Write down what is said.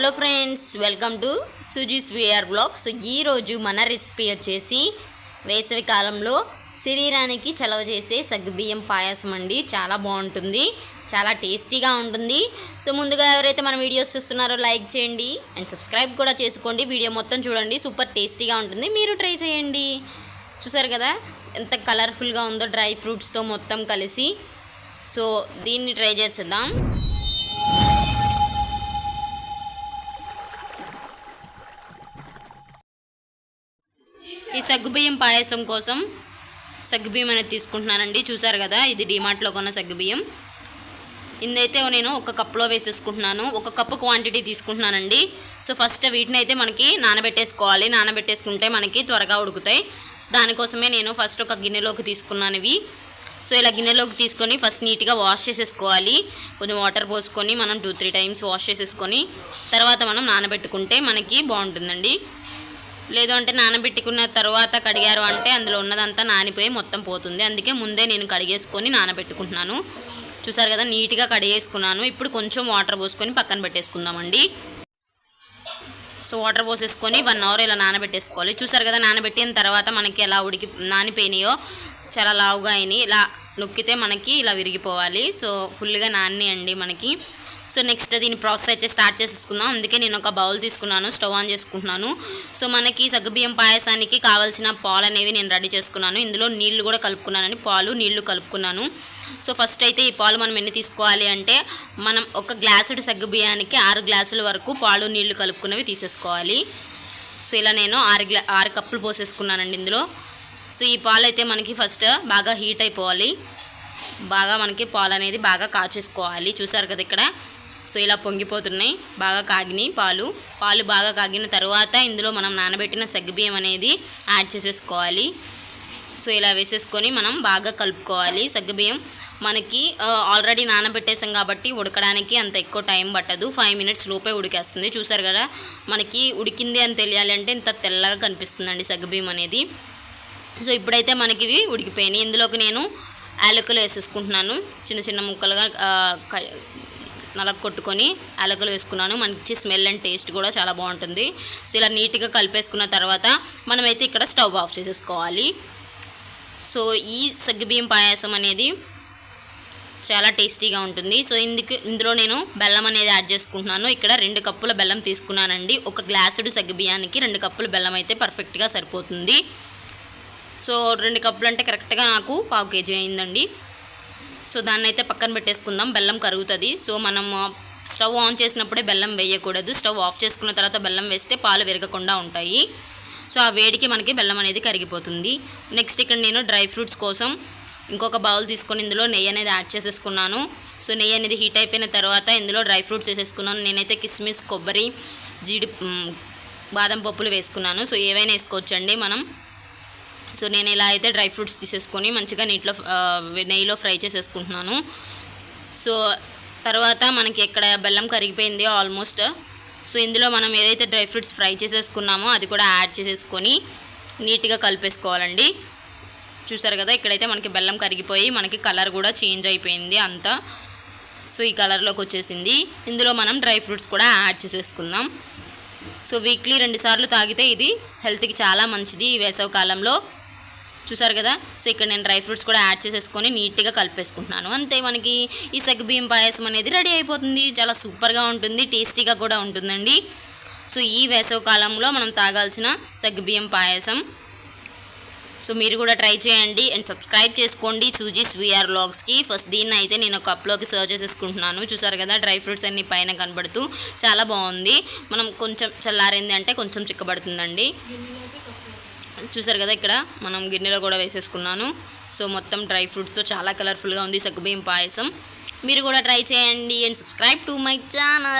Hello friends welcome to Suji's VR blog. So ఈరోజు మన recipe వచ్చేసి వేసవి కాలంలో శరీరానికి చలవ చేసే సగ్గుబియ్యం పాయసం అండి. చాలా బాగుంటుంది చాలా టేస్టీగా ఉంటుంది. సో ముందుగా ఎవరైతే మన వీడియోస్ చూస్తున్నారో లైక్ చేయండి అండ్ సబ్స్క్రైబ్ కూడా చేసుకోండి. వీడియో మొత్తం చూడండి సూపర్ టేస్టీగా ఉంటుంది. మీరు ట్రై చేయండి. చూసారు కదా ఎంత కలర్ఫుల్గా ఉందో డ్రై ఫ్రూట్స్తో మొత్తం కలిసి. సో దీన్ని ట్రై చేసేద్దాం. ఈ సగ్గుబియ్యం పాయసం కోసం సగ్గుబియ్యం అనేది తీసుకుంటున్నానండి. చూసారు కదా ఇది డిమార్ట్లో కొన్న సగ్గుబియ్యం. ఇందైతే నేను ఒక కప్లో వేసేసుకుంటున్నాను. ఒక కప్పు క్వాంటిటీ తీసుకుంటున్నానండి. సో ఫస్ట్ వీటిని అయితే మనకి నానబెట్టేసుకోవాలి. నానబెట్టేసుకుంటే మనకి త్వరగా ఉడుకుతాయి. సో దానికోసమే నేను ఫస్ట్ ఒక గిన్నెలోకి తీసుకున్నాను ఇవి. సో ఇలా గిన్నెలోకి తీసుకొని ఫస్ట్ నీట్గా వాష్ చేసేసుకోవాలి. కొంచెం వాటర్ పోసుకొని మనం టూ త్రీ టైమ్స్ వాష్ చేసేసుకొని తర్వాత మనం నానబెట్టుకుంటే మనకి బాగుంటుందండి. లేదు అంటే నానబెట్టుకున్న తర్వాత కడిగారు అంటే అందులో ఉన్నదంతా నానిపోయి మొత్తం పోతుంది. అందుకే ముందే నేను కడిగేసుకొని నానబెట్టుకుంటున్నాను. చూసారు కదా నీట్గా కడిగేసుకున్నాను. ఇప్పుడు కొంచెం వాటర్ పోసుకొని పక్కన పెట్టేసుకుందామండి. సో వాటర్ పోసేసుకొని వన్ అవర్ ఇలా నానబెట్టేసుకోవాలి. చూసారు కదా నానబెట్టిన తర్వాత మనకి ఎలా ఉడికి నానిపోయినాయో చాలా లావుగా అయినాయి. ఇలా నొక్కితే మనకి ఇలా విరిగిపోవాలి. సో ఫుల్గా నానియండి మనకి. సో నెక్స్ట్ దీని ప్రాసెస్ అయితే స్టార్ట్ చేసేసుకుందాం. అందుకే నేను ఒక బౌల్ తీసుకున్నాను స్టవ్ ఆన్ చేసుకుంటున్నాను. సో మనకి సగ్గుబియ్యం పాయసానికి కావాల్సిన పాలు అనేవి నేను రెడీ చేసుకున్నాను. ఇందులో నీళ్ళు కూడా కలుపుకున్నానండి. పాలు నీళ్ళు కలుపుకున్నాను. సో ఫస్ట్ అయితే ఈ పాలు మనం ఎన్ని తీసుకోవాలి అంటే మనం ఒక గ్లాసుడు సగ్గుబియ్యానికి ఆరు గ్లాసుల వరకు పాలు నీళ్ళు కలుపుకున్నవి తీసేసుకోవాలి. సో ఇలా నేను ఆరు గ్లా ఆరు కప్పులు పోసేసుకున్నానండి ఇందులో. సో ఈ పాలు అయితే మనకి ఫస్ట్ బాగా హీట్ అయిపోవాలి. బాగా మనకి పాలు అనేది బాగా కాచేసుకోవాలి. చూసారు కదా ఇక్కడ? సో ఇలా పొంగిపోతున్నాయి. బాగా కాగినాయి పాలు. పాలు బాగా కాగిన తర్వాత ఇందులో మనం నానబెట్టిన సగ్గుబియ్యం అనేది యాడ్ చేసేసుకోవాలి. సో ఇలా వేసేసుకొని మనం బాగా కలుపుకోవాలి. సగ్గుబియ్యం మనకి ఆల్రెడీ నానబెట్టేసాం కాబట్టి ఉడకడానికి అంత ఎక్కువ టైం పట్టదు. ఫైవ్ మినిట్స్ లోపే ఉడికేస్తుంది. చూసారు కదా? మనకి ఉడికింది అని తెలియాలి అంటే ఇంత తెల్లగా కనిపిస్తుందండి సగ్గుబియ్యం అనేది. సో ఇప్పుడైతే మనకి ఇవి ఉడికిపోయినాయి. ఇందులోకి నేను యాలకులు వేసేసుకుంటున్నాను. చిన్న చిన్న ముక్కలుగా నలగ కొట్టుకొని యాలకులు వేసుకున్నాను. మంచి స్మెల్ అండ్ టేస్ట్ కూడా చాలా బాగుంటుంది. సో ఇలా నీట్గా కలిపేసుకున్న తర్వాత మనమైతే ఇక్కడ స్టవ్ ఆఫ్ చేసేసుకోవాలి. సో ఈ సగ్గుబియ్యం పాయసం అనేది చాలా టేస్టీగా ఉంటుంది. సో ఇందుకు ఇందులో నేను బెల్లం అనేది యాడ్ చేసుకుంటున్నాను. ఇక్కడ రెండు కప్పుల బెల్లం తీసుకున్నానండి. ఒక గ్లాసుడు సగ్గుబియ్యానికి రెండు కప్పుల బెల్లం అయితే పర్ఫెక్ట్గా సరిపోతుంది. సో రెండు కప్పులు అంటే కరెక్ట్గా నాకు పావు కేజీ అయిందండి. సో దాన్ని అయితే పక్కన పెట్టేసుకుందాం. బెల్లం కరుగుతుంది. సో మనం స్టవ్ ఆన్ చేసినప్పుడే బెల్లం వేయకూడదు. స్టవ్ ఆఫ్ చేసుకున్న తర్వాత బెల్లం వేస్తే పాలు విరగకుండా ఉంటాయి. సో ఆ వేడికి మనకి బెల్లం అనేది కరిగిపోతుంది. నెక్స్ట్ ఇక్కడ నేను డ్రై ఫ్రూట్స్ కోసం ఇంకొక బౌల్ తీసుకొని ఇందులో నెయ్యి అనేది యాడ్ చేసేసుకున్నాను. సో నెయ్యి అనేది హీట్ అయిపోయిన తర్వాత ఇందులో డ్రై ఫ్రూట్స్ వేసేసుకున్నాను. నేనైతే కిస్మిస్ కొబ్బరి జీడి బాదం పప్పులు వేసుకున్నాను. సో ఏవైనా వేసుకోవచ్చండి మనం. సో నేను ఇలా అయితే డ్రై ఫ్రూట్స్ తీసేసుకొని మంచిగా నీటిలో నెయ్యిలో ఫ్రై చేసేసుకుంటున్నాను. సో తర్వాత మనకి ఎక్కడ బెల్లం కరిగిపోయింది ఆల్మోస్ట్. సో ఇందులో మనం ఏదైతే డ్రై ఫ్రూట్స్ ఫ్రై చేసేసుకున్నామో అది కూడా యాడ్ చేసేసుకొని నీట్గా కలిపేసుకోవాలండి. చూసారు కదా ఇక్కడైతే మనకి బెల్లం కరిగిపోయి మనకి కలర్ కూడా చేంజ్ అయిపోయింది అంతా. సో ఈ కలర్లోకి వచ్చేసింది. ఇందులో మనం డ్రై ఫ్రూట్స్ కూడా యాడ్ చేసేసుకుందాం. సో వీక్లీ రెండుసార్లు తాగితే ఇది హెల్త్కి చాలా మంచిది ఈ వేసవి కాలంలో. చూసారు కదా? సో ఇక్కడ నేను డ్రై ఫ్రూట్స్ కూడా యాడ్ చేసేసుకొని నీట్గా కలిపేసుకుంటున్నాను. అంతే మనకి ఈ సగ్గుబియ్యం పాయసం అనేది రెడీ అయిపోతుంది. చాలా సూపర్గా ఉంటుంది టేస్టీగా కూడా ఉంటుందండి. సో ఈ వేసవి కాలంలో మనం తాగాల్సిన సగ్గుబియ్యం పాయసం. సో మీరు కూడా ట్రై చేయండి అండ్ సబ్స్క్రైబ్ చేసుకోండి. సూజీస్ వీఆర్ లాగ్స్కి. ఫస్ట్ దీన్ని అయితే నేను కప్లోకి సర్వ్ చేసేసుకుంటున్నాను. చూసారు కదా? డ్రై ఫ్రూట్స్ అన్ని పైన కనబడుతూ చాలా బాగుంది. మనం కొంచెం చల్లారింది అంటే కొంచెం చిక్కబడుతుందండి. చూసారు కదా ఇక్కడ మనం గిన్నెలో కూడా వేసేసుకున్నాను. సో మొత్తం డ్రై ఫ్రూట్స్తో చాలా కలర్ఫుల్గా ఉంది సగ్గుబియ్యం పాయసం. మీరు కూడా ట్రై చేయండి and subscribe to my channel.